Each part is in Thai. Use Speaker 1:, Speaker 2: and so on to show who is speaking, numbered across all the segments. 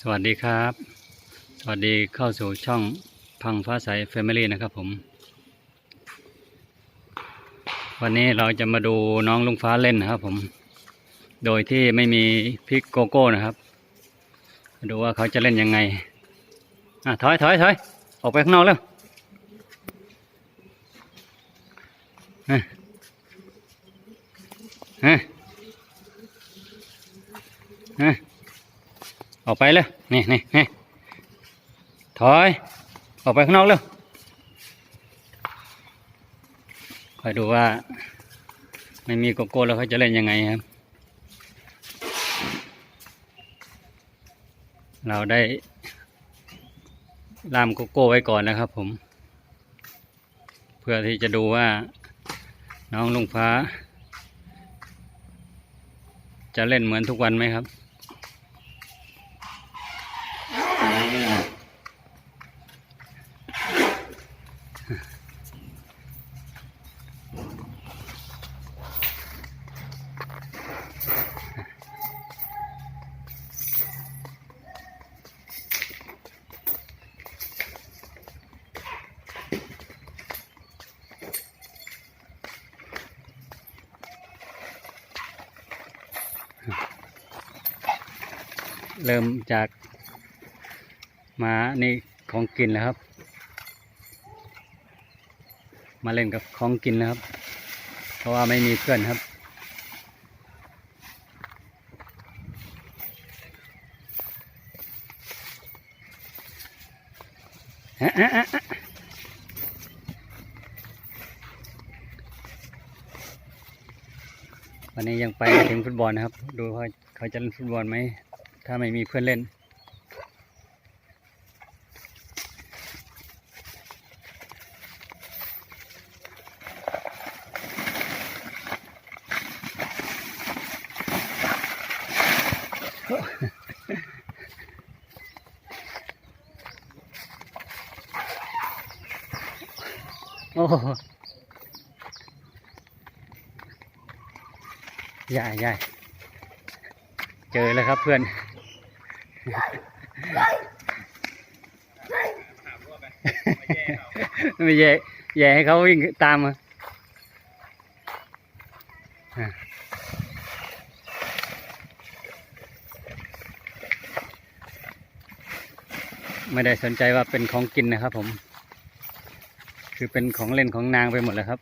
Speaker 1: สวัสดีครับ สวัสดีเข้าสู่ช่องพังฟ้าใสแฟมิลี่นะครับผม วันนี้เราจะมาดูน้องลุงฟ้าเล่นนะครับผม โดยที่ไม่มีพริกโกโก้นะครับ ดูว่าเขาจะเล่นยังไง อะถอยถอยถอยออกไปข้างนอกแล้วเฮ้ยเฮ้ยเฮ้ย ออกไปเลยนี่นี่นี่ถอย ออกไปข้างนอกเร็วคอยดูว่า ไม่มีโกโก้แล้วเขาจะเล่นยังไงครับ เราได้ล่ามโกโก้ไว้ก่อนนะครับผม เพื่อที่จะดูว่าน้องลุงฟ้า จะเล่นเหมือนทุกวันไหมครับ เริ่มจากมานี่ของกินแล้วครับ มาเล่นกับของกินแล้วครับ เพราะว่าไม่มีเพื่อนครับ วันนี้ยังไปถึงฟุตบอลนะครับ ดูว่าเขาจะเล่นฟุตบอลไหม ถ้าไม่มีเพื่อนเล่น โอ้โหใหญ่ใหญ่เจอแล้วครับเพื่อน ไม่แย่แย่ให้เขาวิ่งตามมา ไม่ได้สนใจว่าเป็นของกินนะครับผม คือเป็นของเล่นของนางไปหมดแล้วครับ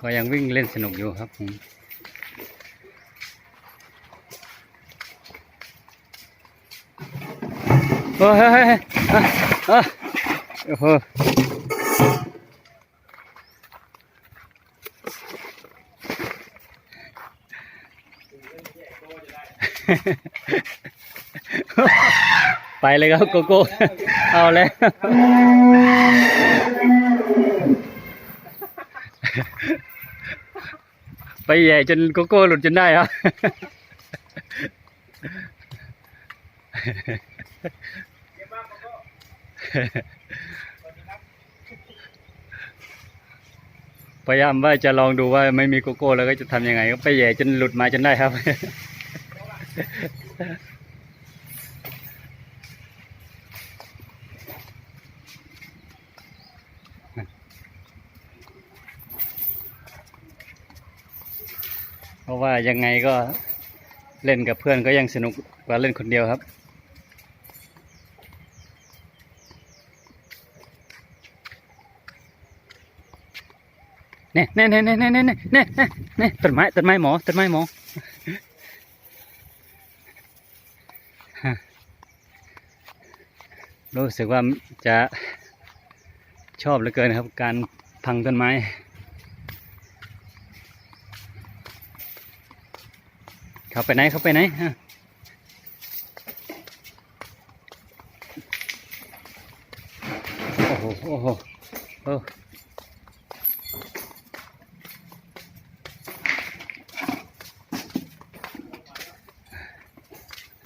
Speaker 1: ก็ยังวิ่งเล่นสนุกอยู่ครับผมโอ้ยเฮ้ยเฮ้ยอะอะโอ้โหไปเลยครับโกโก้ เอาแล้ว ไปแย่จนโกโก้หลุดจนได้ครับ พยายามว่าจะลองดูว่าไม่มีโกโก้แล้วก็จะทำยังไง ก็ไปแย่จนหลุดมาจนได้ครับ เพราะว่า ยังไงก็เล่นกับเพื่อนก็ยังสนุกกว่าเล่นคนเดียวครับ เนี่ยเนี่ยเนี่ยเนี่ยเนี่ยเนี่ยเนี่ยเนี่ยเน่ต้นไม้ต้นไม้หมอต้นไม้หมอรู้สึกว่าจะชอบเหลือเกินครับ การพังต้นไม้ เขาไปไหนเขาไปไหนฮะโอ้โหโอ้โหโอ้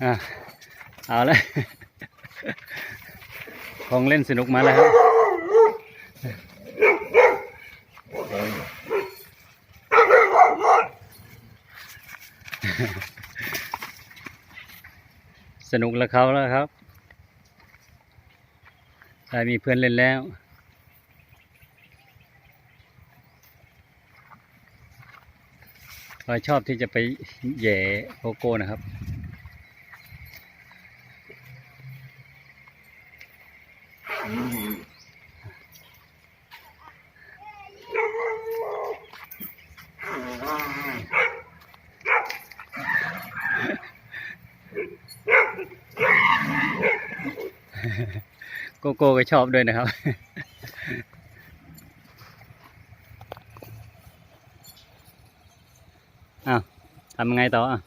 Speaker 1: อะเอาเลยของเล่นสนุกมาแล้วครับ สนุกแล้วเขาแล้วครับได้มีเพื่อนเล่นแล้วเราชอบที่จะไปแย่โกโก้นะครับ โกโก้ก็ชอบด้วยนะครับ อ้าวทำยังไงต่ออะ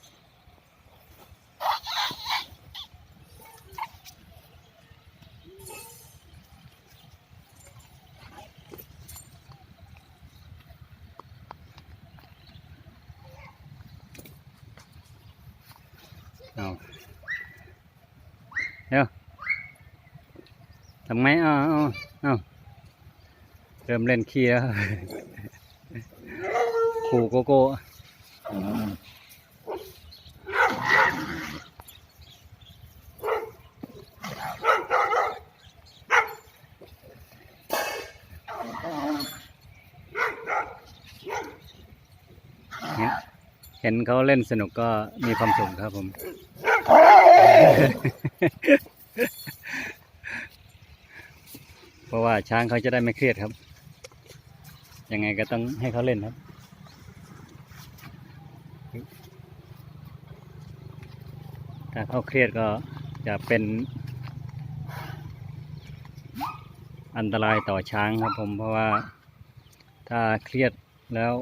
Speaker 1: เอาเดี๋ยว ทำไงอ้าวอ้าวอ้าเริ่มเล่นขี้แล้วขู่โกโก้เห็นเขาเล่นสนุกก็มีความสุขครับผม เพราะ ว่าช้างเขาจะได้ไม่เครียดครับ ยังไงก็ต้องให้เขาเล่นครับถ้าเขาเครียดก็จะเป็นอันตรายต่อช้างครับผมเพราะว่าถ้าเครียดแล้ว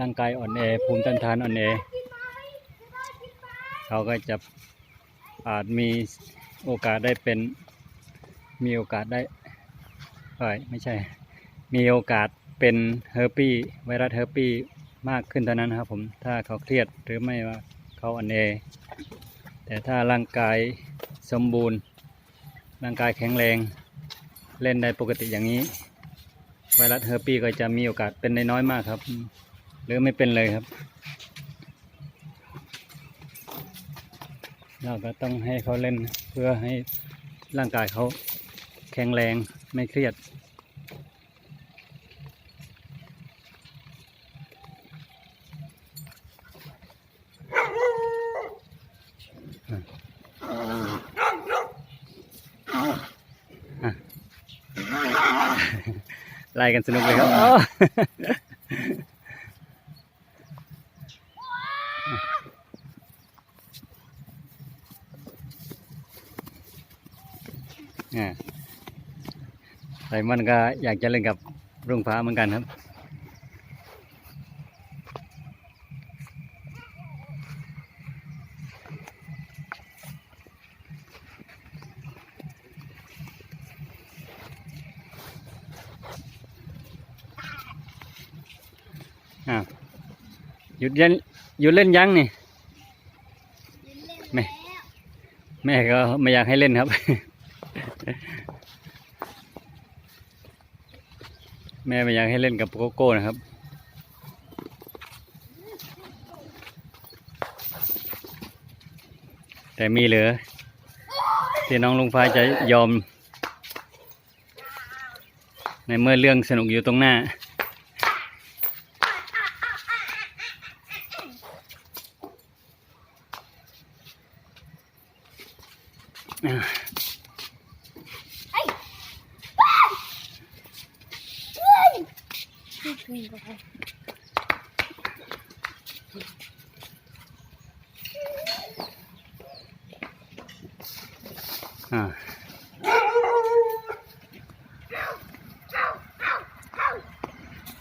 Speaker 1: ร่างกายอ่อนแอภูมิต้านทานอ่อนแอเขาก็จะอาจมีโอกาสได้เป็นมีโอกาสได้ ไม่ใช่ มีโอกาสเป็นเฮอร์ปี้ไวรัสเฮอร์ปี้มากขึ้นเท่านั้นนะครับผมถ้าเขาเครียดหรือไม่ว่าเขาอ่อนแอแต่ถ้าร่างกายสมบูรณ์ ร่างกายแข็งแรง เล่นได้ปกติอย่างนี้ ไวรัสเฮอร์ปี้ก็จะมีโอกาสเป็นได้น้อยมากครับ หรือไม่เป็นเลยครับ เราก็ต้องให้เขาเล่นเพื่อให้ร่างกายเขาแข็งแรง ไม่เครียด ไล่กันสนุกเลยครับอ้าวอ่า ไซมอนก็อยากจะเล่นกับรุ่งฟ้าเหมือนกันครับอ้าวหยุดเล่นหยุดเล่นยังนี่แม่แม่ก็ไม่อยากให้เล่นครับ แม่ไม่อยากให้เล่นกับโกโก้นะครับ แต่มีเหลือ ที่น้องลุงฟ้าจะยอม ในเมื่อเรื่องสนุกอยู่ตรงหน้า อ่า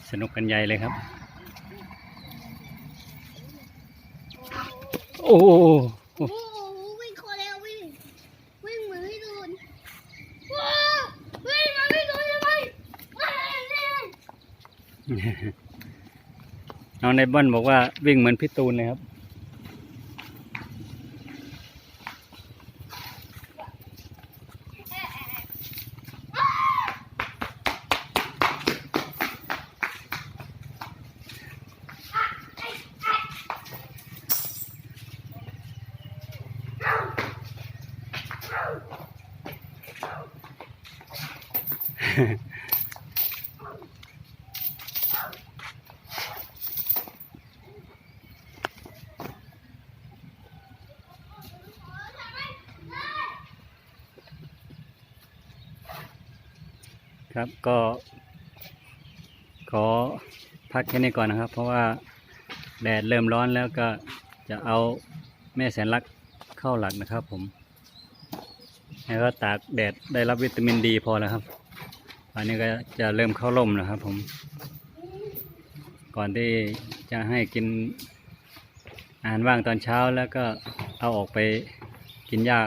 Speaker 1: สนุกกันใหญ่เลยครับ โอ้โห
Speaker 2: โอ้โหวิ่งโคเร็ววิ่ง วิ่งเหมือนไม่โดนว้าววิ่งมัน
Speaker 1: น้ องในบ้านบอกว่าวิ่งเหมือนพี่ตูนเลยครับ ครับก็ขอพักแค่นี้ก่อนนะครับ เพราะว่าแดดเริ่มร้อนแล้วก็จะเอาแม่แสนรักเข้าหลักนะครับผมแล้วก็ตากแดดได้รับวิตามินดีพอแล้วครับอันนี้ก็จะเริ่มเข้าร่มนะครับผม ก่อนที่จะให้กินอาหารว่างตอนเช้าแล้วก็เอาออกไปกินหญ้า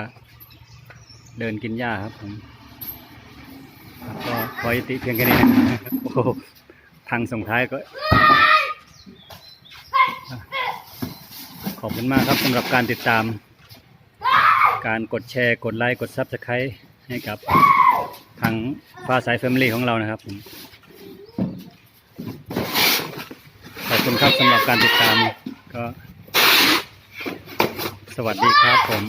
Speaker 1: เดินกินหญ้าครับผม ก็ขอยุติเพียงแค่นี้นะโอ้โหพังส่งท้ายก็ ขอบคุณมากครับสำหรับการติดตาม การกดแชร์กดไลค์กดซับสไครต์ให้กับทางฟ้าสายแฟมิลี่ของเรานะครับผมขอบคุณครับสำหรับการติดตามก็ สวัสดีครับผม